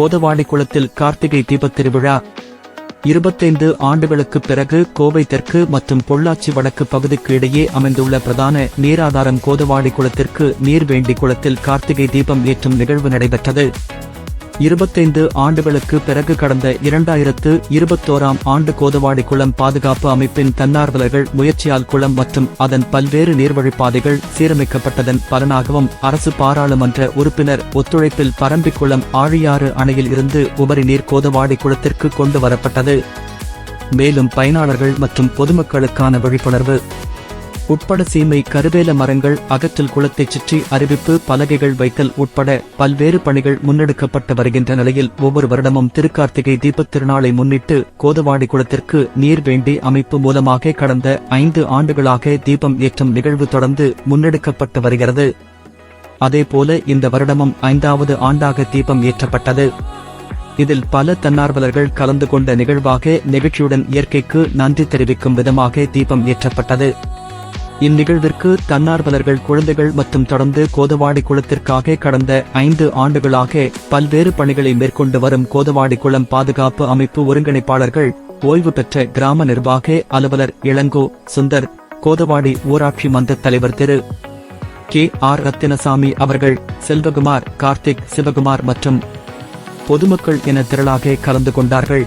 கோதவாடி குளத்தில் கார்த்திகை தீபத் திருவிழா இருபத்தைந்து ஆண்டுகளுக்கு பிறகு கோவை தெற்கு மற்றும் பொள்ளாச்சி வடக்கு பகுதிக்கு இடையே அமைந்துள்ள பிரதான நீராதாரம் கோதவாடி குளத்திற்கு நீர் வேண்டி குளத்தில் கார்த்திகை தீபம் ஏற்றும் நிகழ்வு நடைபெற்றது. இருபத்தைந்து ஆண்டுகளுக்கு பிறகு கடந்த இரண்டாயிரத்து இருபத்தோராம் ஆண்டு கோதவாடி குளம் பாதுகாப்பு அமைப்பின் தன்னார்வலர்கள் முயற்சியால் குளம் மற்றும் அதன் பல்வேறு நீர்வழிப்பாதைகள் சீரமைக்கப்பட்டதன் பலனாகவும் அரசு பாராளுமன்ற உறுப்பினர் ஒத்துழைப்பில் பரம்பிக்குளம் ஆழியாறு அணையில் இருந்து உபரி நீர் கோதவாடி குளத்திற்கு கொண்டு வரப்பட்டது. மேலும் பயனாளர்கள் மற்றும் பொதுமக்களுக்கான விழிப்புணர்வு உட்பட சீமை கருவேல மரங்கள் அகற்றல் குளத்தைச் சுற்றி அறிவிப்பு பலகைகள் வைத்தல் உட்பட பல்வேறு பணிகள் முன்னெடுக்கப்பட்டு வருகின்ற நிலையில் ஒவ்வொரு வருடமும் திருக்கார்த்திகை தீபத் திருநாளை முன்னிட்டு கோதவாடி குளத்திற்கு நீர் வேண்டி அமைப்பு மூலமாக கடந்த ஐந்து ஆண்டுகளாக தீபம் ஏற்றும் நிகழ்வு தொடர்ந்து முன்னெடுக்கப்பட்டு வருகிறது. அதேபோல இந்த வருடமும் ஐந்தாவது ஆண்டாக தீபம் ஏற்றப்பட்டது. இதில் பல தன்னார்வலர்கள் கலந்து கொண்ட நிகழ்வாக நெகிழ்ச்சியுடன் இயற்கைக்கு நன்றி தெரிவிக்கும் விதமாக தீபம் ஏற்றப்பட்டது. இந்நிகழ்விற்கு தன்னார்வலர்கள் குழந்தைகள் மற்றும் தொடர்ந்து கோதவாடி குளத்திற்காக கடந்த ஐந்து ஆண்டுகளாக பல்வேறு பணிகளை மேற்கொண்டு வரும் கோதவாடி குளம் பாதுகாப்பு அமைப்பு ஒருங்கிணைப்பாளர்கள் ஓய்வு பெற்ற கிராம நிர்வாக அலுவலர் இளங்கோ சுந்தர் கோதவாடி ஊராட்சி மன்ற தலைவர் திரு. கே. ஆர். ரத்தினசாமி அவர்கள் செல்வகுமார் கார்த்திக் சிவகுமார் மற்றும் பொதுமக்கள் என திரளாக கலந்து கொண்டார்கள்.